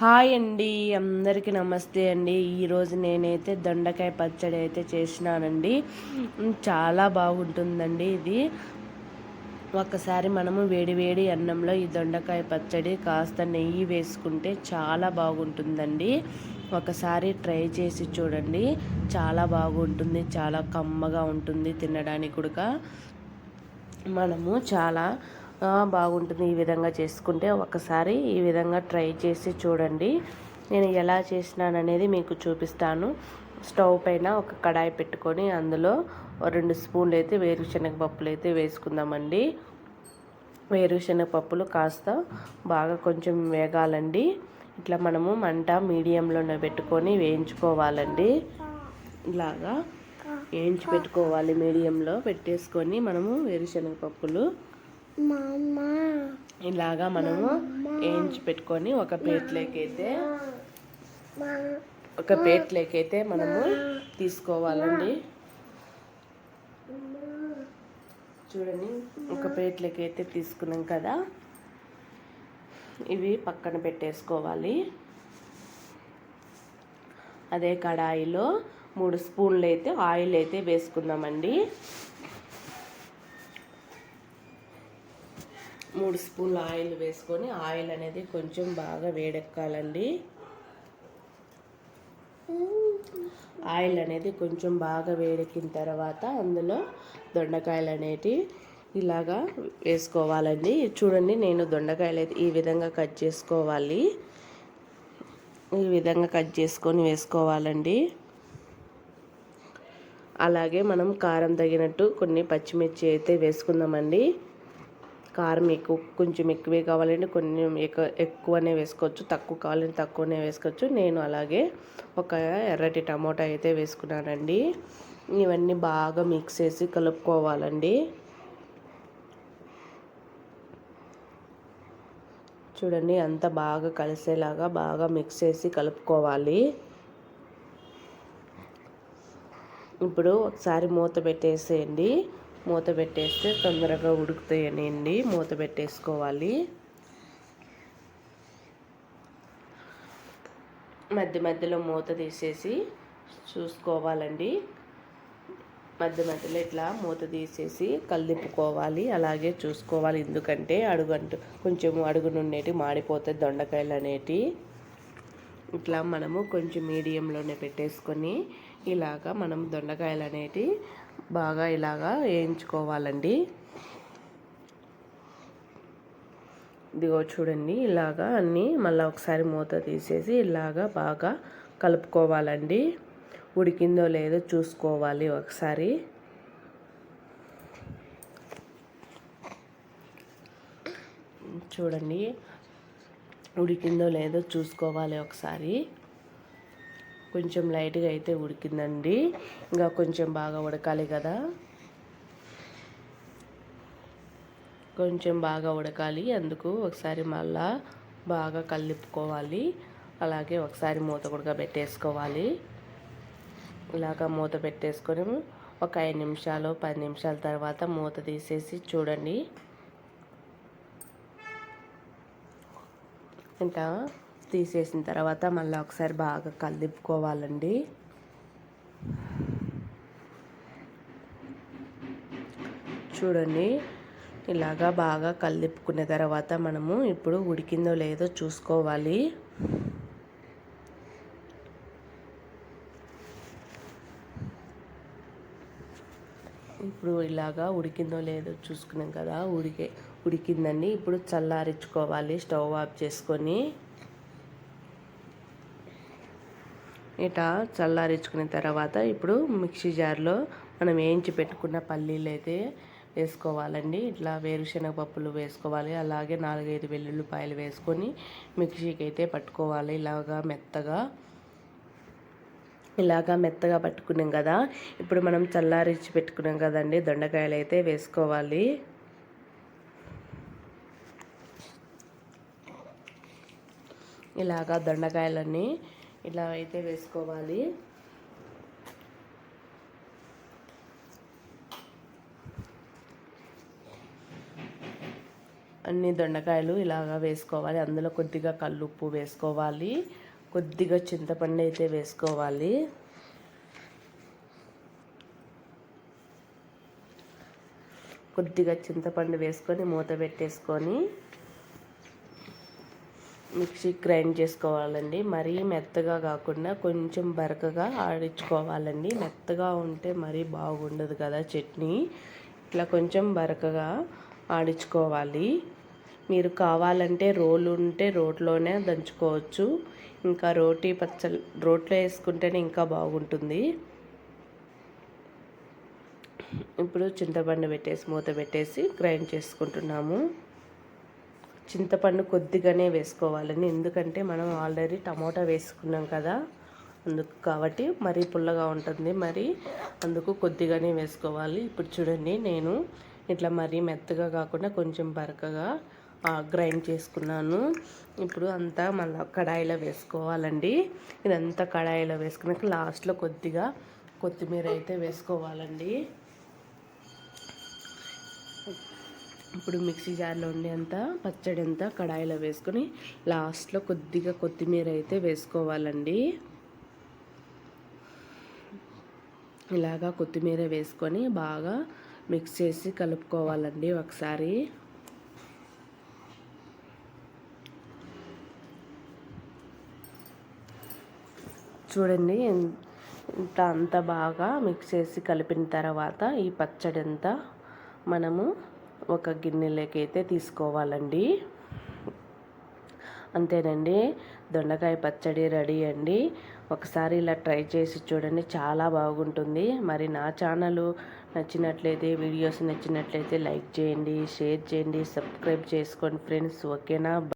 Hi అండి అందరికీ నమస్తే అండి. ఈరోజు నేనైతే దొండకాయ పచ్చడి అయితే చేసినానండి. చాలా బాగుంటుందండి ఇది. ఒకసారి మనము వేడి వేడి అన్నంలో ఈ దొండకాయ పచ్చడి కాస్త నెయ్యి వేసుకుంటే చాలా బాగుంటుందండి. ఒకసారి ట్రై చేసి చూడండి. చాలా బాగుంటుంది చాలా కమ్మగా ఉంటుంది తినడానికి కూడా. మనము చాలా బాగుంటుంది ఈ విధంగా చేసుకుంటే ఒకసారి ఈ విధంగా ట్రై చేసి చూడండి. నేను ఎలా చేసినాననేది మీకు చూపిస్తాను. స్టవ్ పైన ఒక కడాయి పెట్టుకొని అందులో రెండు స్పూన్లు అయితే వేరుశనగ పప్పులు అయితే వేసుకుందామండి. వేరుశనగ పప్పులు కాస్త బాగా కొంచెం వేగాలండి. ఇట్లా మనము మంట మీడియంలోనే పెట్టుకొని వేయించుకోవాలండి. ఇలాగా వేయించి పెట్టుకోవాలి మీడియంలో పెట్టేసుకొని మనము వేరుశనగ పప్పులు ఇలాగా మనము వేయించి పెట్టుకొని ఒక ప్లేట్లోకి అయితే ఒక ప్లేట్లోకి అయితే మనము తీసుకోవాలండి. చూడండి ఒక ప్లేట్లోకి అయితే తీసుకున్నాం కదా. ఇవి పక్కన పెట్టేసుకోవాలి. అదే కడాయిలో మూడు స్పూన్లు అయితే ఆయిల్ అయితే వేసుకుందామండి. మూడు స్పూన్లు ఆయిల్ వేసుకొని ఆయిల్ అనేది కొంచెం బాగా వేడెక్కాలండి. ఆయిల్ అనేది కొంచెం బాగా వేడెక్కిన తర్వాత అందులో దొండకాయలు అనేటి ఇలాగా వేసుకోవాలండి. చూడండి నేను దొండకాయలు అయితే ఈ విధంగా కట్ చేసుకోవాలి. ఈ విధంగా కట్ చేసుకొని వేసుకోవాలండి. అలాగే మనం కారం తగినట్టు కొన్ని పచ్చిమిర్చి అయితే వేసుకుందామండి. కారం ఎక్కువ కొంచెం ఎక్కువే కావాలంటే కొన్ని ఎక్కువ ఎక్కువనే వేసుకోవచ్చు. తక్కువ కావాలంటే తక్కువనే వేసుకోవచ్చు. నేను అలాగే ఒక ఎర్రటి టమోటా అయితే వేసుకున్నానండి. ఇవన్నీ బాగా మిక్స్ చేసి కలుపుకోవాలండి. చూడండి అంత బాగా కలిసేలాగా బాగా మిక్స్ చేసి కలుపుకోవాలి. ఇప్పుడు ఒకసారి మూత పెట్టేసేయండి. మూత పెట్టేస్తే తొందరగా ఉడుకుతాయనండి మూత పెట్టేసుకోవాలి. మధ్య మధ్యలో మూత తీసేసి చూసుకోవాలండి. మధ్య మధ్యలో ఇట్లా మూత తీసేసి కలిపుకోవాలి అలాగే చూసుకోవాలి. ఎందుకంటే అడుగు అంటూ కొంచెం అడుగు నుండేటి దొండకాయలు అనేటి. ఇట్లా మనము కొంచెం మీడియంలోనే పెట్టేసుకొని ఇలాగా మనం దొండకాయలు అనేటి బాగా ఇలాగా వేయించుకోవాలండి. ఇదిగో చూడండి ఇలాగా అన్నీ మళ్ళీ ఒకసారి మూత తీసేసి ఇలాగా బాగా కలుపుకోవాలండి. ఉడికిందో లేదో చూసుకోవాలి ఒకసారి. చూడండి ఉడికిందో లేదో చూసుకోవాలి ఒకసారి. కొంచెం లైట్గా అయితే ఉడికిందండి. ఇంకా కొంచెం బాగా ఉడకాలి కదా. కొంచెం బాగా ఉడకాలి. అందుకు ఒకసారి మళ్ళా బాగా కలిపుకోవాలి. అలాగే ఒకసారి మూత కూడా పెట్టేసుకోవాలి ఇలాగ మూత పెట్టేసుకొని ఒక ఐదు నిమిషాలు పది నిమిషాల తర్వాత మూత తీసేసి చూడండి. ఇంకా తీసేసిన తర్వాత మళ్ళీ ఒకసారి బాగా కలిపుకోవాలండి. చూడండి ఇలాగా బాగా కలిపుకున్న తర్వాత మనము ఇప్పుడు ఉడికిందో లేదో చూసుకోవాలి. ఇప్పుడు ఇలాగా ఉడికిందో లేదో చూసుకున్నాం కదా ఉడికే ఉడికిందండి. ఇప్పుడు చల్లారించుకోవాలి స్టవ్ ఆఫ్ చేసుకొని. ఇట చల్లారించుకున్న తర్వాత ఇప్పుడు మిక్సీ జార్లో మనం వేయించి పెట్టుకున్న పల్లీలు అయితే వేసుకోవాలండి. ఇట్లా వేరుశనగ పప్పులు వేసుకోవాలి. అలాగే నాలుగైదు వెల్లుల్లిపాయలు వేసుకొని మిక్సీకి అయితే పట్టుకోవాలి. ఇలాగా మెత్తగా. ఇలాగా మెత్తగా పట్టుకున్నాం కదా. ఇప్పుడు మనం చల్లారించి పెట్టుకున్నాం కదండి. దొండకాయలు అయితే వేసుకోవాలి. ఇలాగా దొండకాయలన్నీ ఇలా అయితే వేసుకోవాలి. అన్ని దొండకాయలు ఇలాగా వేసుకోవాలి. అందులో కొద్దిగా కల్లుప్పు వేసుకోవాలి. కొద్దిగా చింతపండు అయితే వేసుకోవాలి. కొద్దిగా చింతపండు వేసుకొని మూత పెట్టేసుకొని మిక్సీ గ్రైండ్ చేసుకోవాలండి. మరీ మెత్తగా కాకుండా కొంచెం బరకగా ఆడించుకోవాలండి. మెత్తగా ఉంటే మరీ బాగుండదు కదా చట్నీ. ఇట్లా కొంచెం బరకగా ఆడించుకోవాలి. మీరు కావాలంటే రోలు ఉంటే రోట్లోనే దంచుకోవచ్చు. ఇంకా రోటీ పచ్చల్ రోట్లో వేసుకుంటేనే ఇంకా బాగుంటుంది. ఇప్పుడు చింతపండు పెట్టేసి మూత పెట్టేసి గ్రైండ్ చేసుకుంటున్నాము. చింతపండు కొద్దిగానే వేసుకోవాలని ఎందుకంటే మనం ఆల్రెడీ టమోటా వేసుకున్నాం కదా అందుకు కాబట్టి మరీ పుల్లగా ఉంటుంది. మరి అందుకు కొద్దిగానే వేసుకోవాలి. ఇప్పుడు చూడండి నేను ఇట్లా మరీ మెత్తగా కాకుండా కొంచెం బరకగా గ్రైండ్ చేసుకున్నాను. ఇప్పుడు అంతా మళ్ళీ కడాయిలో వేసుకోవాలండి. ఇదంతా కడాయిలో వేసుకున్నాక లాస్ట్లో కొద్దిగా కొత్తిమీర అయితే వేసుకోవాలండి. ఇప్పుడు మిక్సీ జార్లో ఉండేంత పచ్చడి అంతా కడాయిలో వేసుకొని లాస్ట్లో కొద్దిగా కొత్తిమీర అయితే వేసుకోవాలండి. ఇలాగా కొత్తిమీర వేసుకొని బాగా మిక్స్ చేసి కలుపుకోవాలండి ఒకసారి. చూడండి ఇంత అంత బాగా మిక్స్ చేసి కలిపిన తర్వాత ఈ పచ్చడి అంతా మనము ఒక గిన్నెలోకైతే తీసుకోవాలండి. అంతేనండి. దొండకాయ పచ్చడి రెడీ అండి. ఒకసారి ఇలా ట్రై చేసి చూడండి. చాలా బాగుంటుంది. మరి నా ఛానల్ నచ్చినట్లయితే వీడియోస్ నచ్చినట్లయితే లైక్ చేయండి షేర్ చేయండి సబ్స్క్రైబ్ చేసుకోండి ఫ్రెండ్స్. ఓకేనా?